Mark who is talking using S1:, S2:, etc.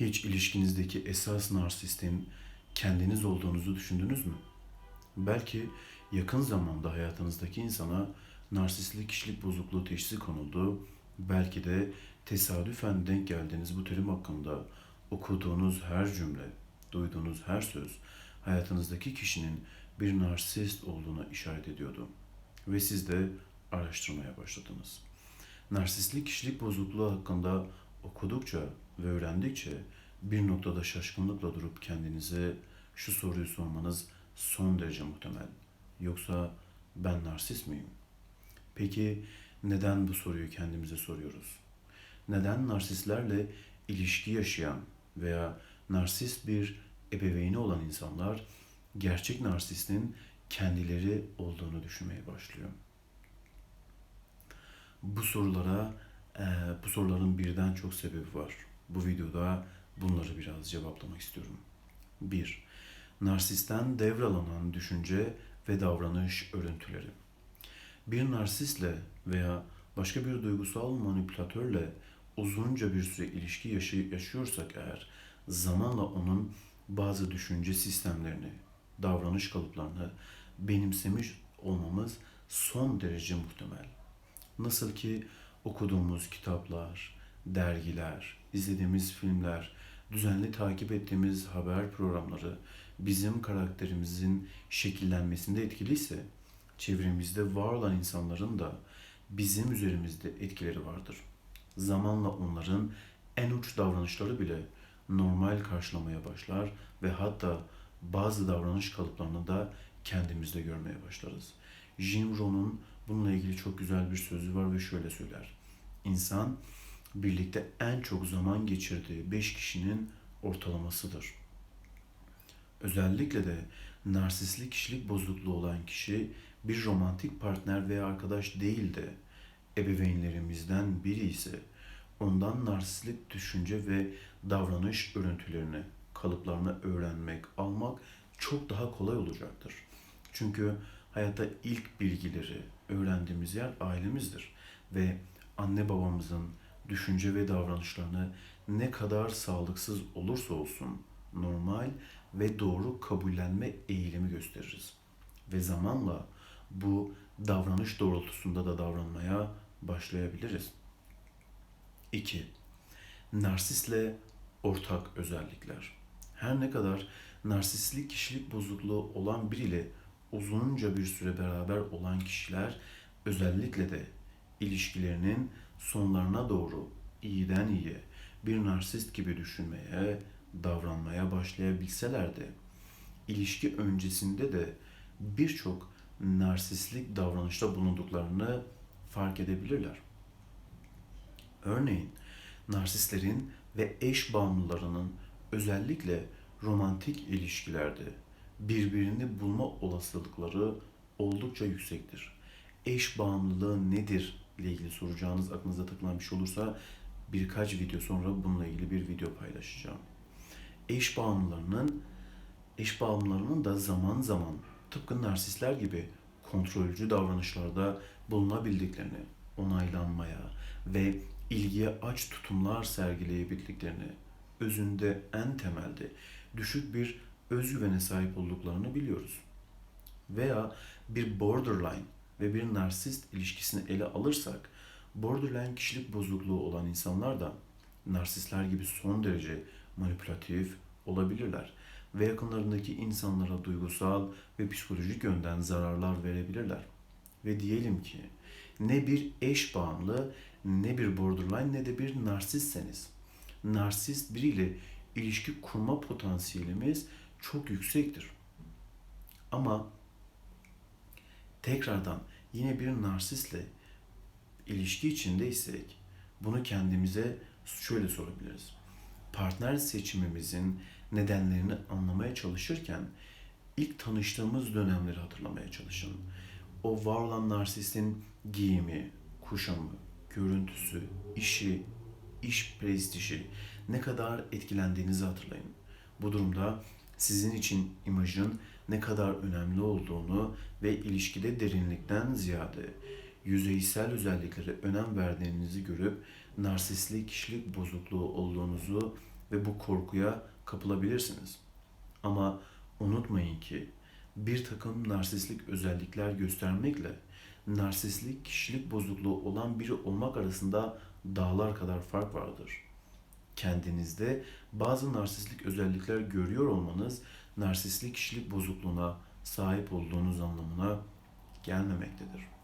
S1: Hiç ilişkinizdeki esas narsistin kendiniz olduğunuzu düşündünüz mü? Belki yakın zamanda hayatınızdaki insana narsistlik kişilik bozukluğu teşhisi konuldu. Belki de tesadüfen denk geldiğiniz bu terim hakkında okuduğunuz her cümle, duyduğunuz her söz hayatınızdaki kişinin bir narsist olduğuna işaret ediyordu. Ve siz de araştırmaya başladınız. Narsistlik kişilik bozukluğu hakkında okudukça ve öğrendikçe bir noktada şaşkınlıkla durup kendinize şu soruyu sormanız son derece muhtemel. Yoksa ben narsist miyim? Peki neden bu soruyu kendimize soruyoruz? Neden narsistlerle ilişki yaşayan veya narsist bir ebeveyni olan insanlar gerçek narsistin kendileri olduğunu düşünmeye başlıyor? Bu sorulara, bu soruların birden çok sebebi var. Bu videoda bunları biraz cevaplamak istiyorum. 1. Narsisten devralanan düşünce ve davranış örüntüleri. Bir narsistle veya başka bir duygusal manipülatörle uzunca bir süre ilişki yaşı- yaşıyorsak eğer zamanla onun bazı düşünce sistemlerini, davranış kalıplarını benimsemiş olmamız son derece muhtemel. Nasıl ki okuduğumuz kitaplar, dergiler, izlediğimiz filmler, düzenli takip ettiğimiz haber programları bizim karakterimizin şekillenmesinde etkiliyse, çevremizde var olan insanların da bizim üzerimizde etkileri vardır. Zamanla onların en uç davranışları bile normal karşılamaya başlar ve hatta bazı davranış kalıplarını da kendimizde görmeye başlarız. Jim Rohn'un bununla ilgili çok güzel bir sözü var ve şöyle söyler. İnsan birlikte en çok zaman geçirdiği beş kişinin ortalamasıdır. Özellikle de narsistlik kişilik bozukluğu olan kişi bir romantik partner veya arkadaş değil de ebeveynlerimizden biri ise ondan narsistlik düşünce ve davranış örüntülerini, kalıplarını öğrenmek, almak çok daha kolay olacaktır. Çünkü hayatta ilk bilgileri öğrendiğimiz yer ailemizdir ve anne babamızın düşünce ve davranışlarını ne kadar sağlıksız olursa olsun normal ve doğru kabullenme eğilimi gösteririz. Ve zamanla bu davranış doğrultusunda da davranmaya başlayabiliriz. 2. Narsistle ortak özellikler. Her ne kadar narsistlik kişilik bozukluğu olan biriyle uzunca bir süre beraber olan kişiler özellikle de ilişkilerinin sonlarına doğru iyiden iyiye bir narsist gibi düşünmeye, davranmaya başlayabilseler de ilişki öncesinde de birçok narsistlik davranışta bulunduklarını fark edebilirler. Örneğin narsistlerin ve eş bağımlılarının özellikle romantik ilişkilerde birbirini bulma olasılıkları oldukça yüksektir. Eş bağımlılığı nedir ile ilgili soracağınız aklınıza takılan bir şey olursa birkaç video sonra bununla ilgili bir video paylaşacağım. Eş bağımlılarının eş bağımlılarının da zaman zaman tıpkı narsistler gibi kontrolcü davranışlarda bulunabildiklerini, onaylanmaya ve ilgiye aç tutumlar sergileyebildiklerini, özünde en temelde düşük bir özgüvene sahip olduklarını biliyoruz. Veya bir borderline ve bir narsist ilişkisini ele alırsak, borderline kişilik bozukluğu olan insanlar da narsistler gibi son derece manipülatif olabilirler ve yakınlarındaki insanlara duygusal ve psikolojik yönden zararlar verebilirler. Ve diyelim ki ne bir eş bağımlı, ne bir borderline ne de bir narsistseniz. Narsist biriyle ilişki kurma potansiyelimiz çok yüksektir. Ama tekrardan yine bir narsistle ilişki içindeysek bunu kendimize şöyle sorabiliriz. Partner seçimimizin nedenlerini anlamaya çalışırken ilk tanıştığımız dönemleri hatırlamaya çalışın. O var olan narsistin giyimi, kuşamı, görüntüsü, işi, iş prestiji ne kadar etkilendiğinizi hatırlayın. Bu durumda sizin için imajın ne kadar önemli olduğunu ve ilişkide derinlikten ziyade yüzeysel özelliklere önem verdiğinizi görüp narsistlik kişilik bozukluğu olduğunuzu ve bu korkuya kapılabilirsiniz. Ama unutmayın ki bir takım narsistlik özellikler göstermekle narsistlik kişilik bozukluğu olan biri olmak arasında dağlar kadar fark vardır. Kendinizde bazı narsistlik özellikler görüyor olmanız narsistlik kişilik bozukluğuna sahip olduğunuz anlamına gelmemektedir.